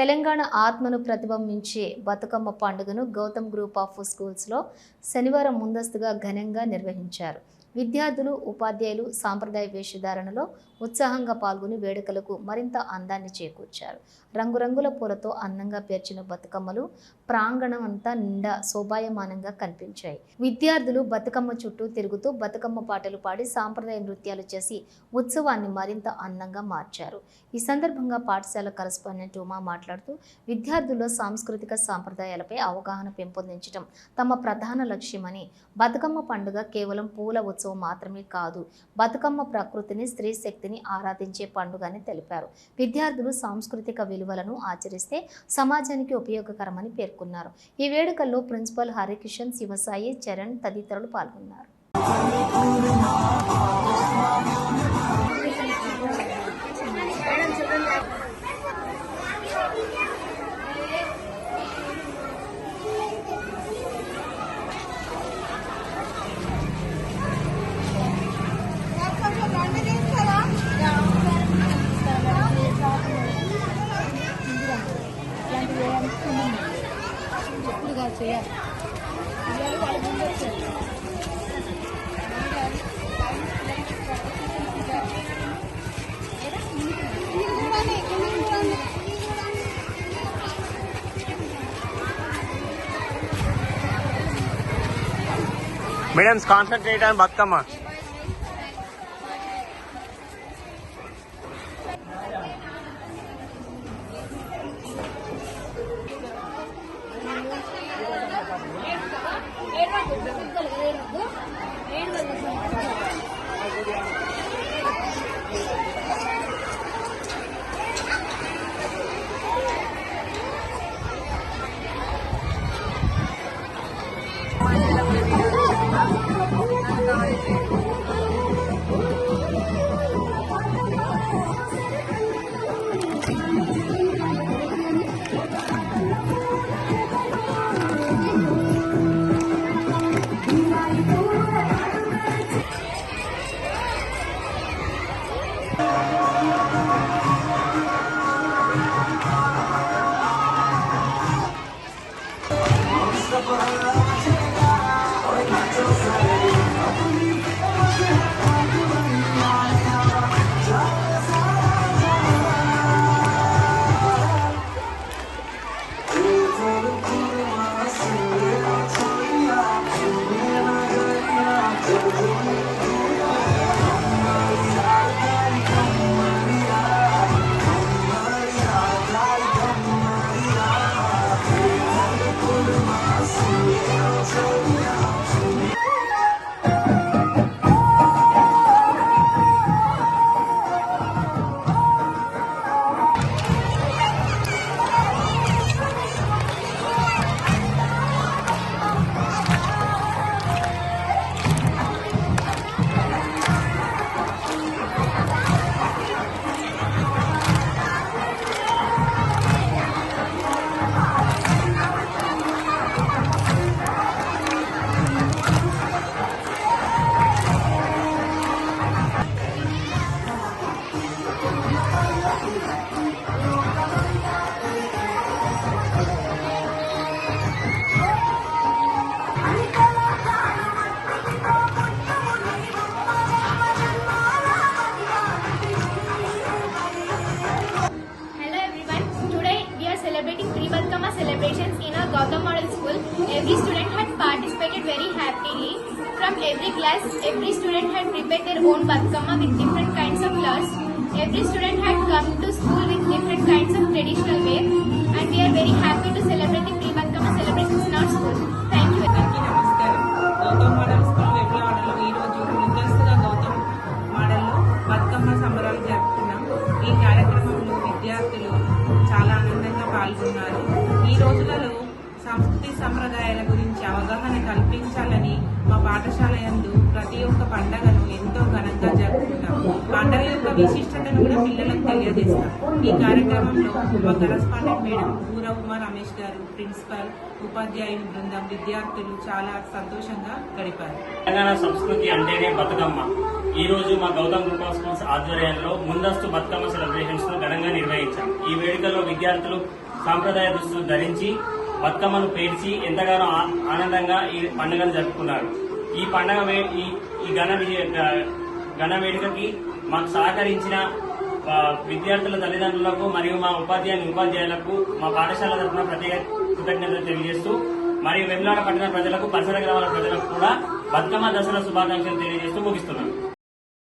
తెలంగాణ ఆత్మను ప్రతిబింబించే బతుకమ్మ పండుగను గౌతమ్ గ్రూప్ ఆఫ్ స్కూల్స్లో శనివారం ముందస్తుగా ఘనంగా నిర్వహించారు. విద్యార్థులు ఉపాధ్యాయులు సాంప్రదాయ వేషధారణలో ఉత్సాహంగా పాల్గొని వేడుకలకు మరింత అందాన్ని చేకూర్చారు. రంగురంగుల పూలతో అందంగా పేర్చిన బతుకమ్మలు ప్రాంగణం అంతా నిండా శోభాయమానంగా కనిపించాయి. విద్యార్థులు బతుకమ్మ చుట్టూ తిరుగుతూ బతుకమ్మ పాటలు పాడి సాంప్రదాయ నృత్యాలు చేసి ఉత్సవాన్ని మరింత అందంగా మార్చారు. ఈ సందర్భంగా పాఠశాల కరస్పాండెంట్ ఉమా మాట్లాడుతూ విద్యార్థుల్లో సాంస్కృతిక సాంప్రదాయాలపై అవగాహన పెంపొందించడం తమ ప్రధాన లక్ష్యమని బతుకమ్మ పండుగ కేవలం పూల ఉత్సవం మాత్రమే కాదు బతుకమ్మ ప్రకృతిని స్త్రీ శక్తిని ఆరాధించే పండుగ అని తెలిపారు. విద్యార్థులు సాంస్కృతిక విలువలను ఆచరిస్తే సమాజానికి ఉపయోగకరమని పేర్కొన్నారు. ఈ వేడుకల్లో ప్రిన్సిపల్ హరికిషన్ శివసాయి చరణ్ తదితరులు పాల్గొన్నారు. మేడం కాన్సన్ట్రేట్ అని Bathukamma Bye. Gautam Model School. Every student had participated very happily. From every class, every student had prepared their own Batkama with different kinds of flowers. Every student had come to school with different kinds of traditional wear. And we are very happy to celebrate the pre-Batkama celebrations in our school. Thank you. అందరికీ నమస్కారం Gautam model school వెబ్లవాడలో ఈరోజు ముందస్తుగా గౌతమ్ మోడల్లో బతుకమ్మ సంబరాలు జరుపుకున్నాం ఈ కార్యక్రమంలో విద్యార్థులు చాలా ఆనందంగా పాల్గొన్నారు ఈ రోజులలో సంస్కృతి సంప్రదాయాల గురించి అవగాహన కల్పించాలని మా పాఠశాల యందు ప్రతి ఒక్క పండగను ఎంతో ఘనంగా జరుపుకుంటాం పండగ యొక్క విశిష్టతను కూడా పిల్లలకు తెలియజేస్తాం ఈ కార్యక్రమంలో మా కరస్పాండెంట్ మేడం ఊర కుమార్ రమేష్ గారు ప్రిన్సిపల్ ఉపాధ్యాయుని బృందం విద్యార్థులు చాలా సంతోషంగా గడిపారు. తెలంగాణ సంస్కృతి అంటేనే బతుకమ్మ. ఈ రోజు మా గౌతమ్ గ్రూప్ ఆఫ్ స్కూల్స్ ఆధ్వర్యంలో ముందస్తు బతుకమ్మ సెలబ్రేషన్స్ను ఘనంగా నిర్వహించాం. ఈ వేడుకల్లో విద్యార్థులు సాంప్రదాయ దుస్తులు ధరించి బతుకమ్మను పేర్చి ఎంతగానో ఆ- ఆనందంగా ఈ పండుగను జరుపుకున్నారు. ఈ పండుగ ఈ ఈ ఘన విజయ ఘన వేడుకకి మాకు సహకరించిన విద్యార్థుల తల్లిదండ్రులకు మరియు మా ఉపాధ్యాయుని ఉపాధ్యాయులకు మా పాఠశాల తరఫున ప్రత్యేక కృతజ్ఞతలు తెలియజేస్తూ మరియు వెమ్లాడ పట్టణ ప్రజలకు పరిసర గ్రామాల ప్రజలకు కూడా బతుకమ్మ దసరా శుభాకాంక్షలు తెలియజేస్తూ ముగిస్తున్నాను.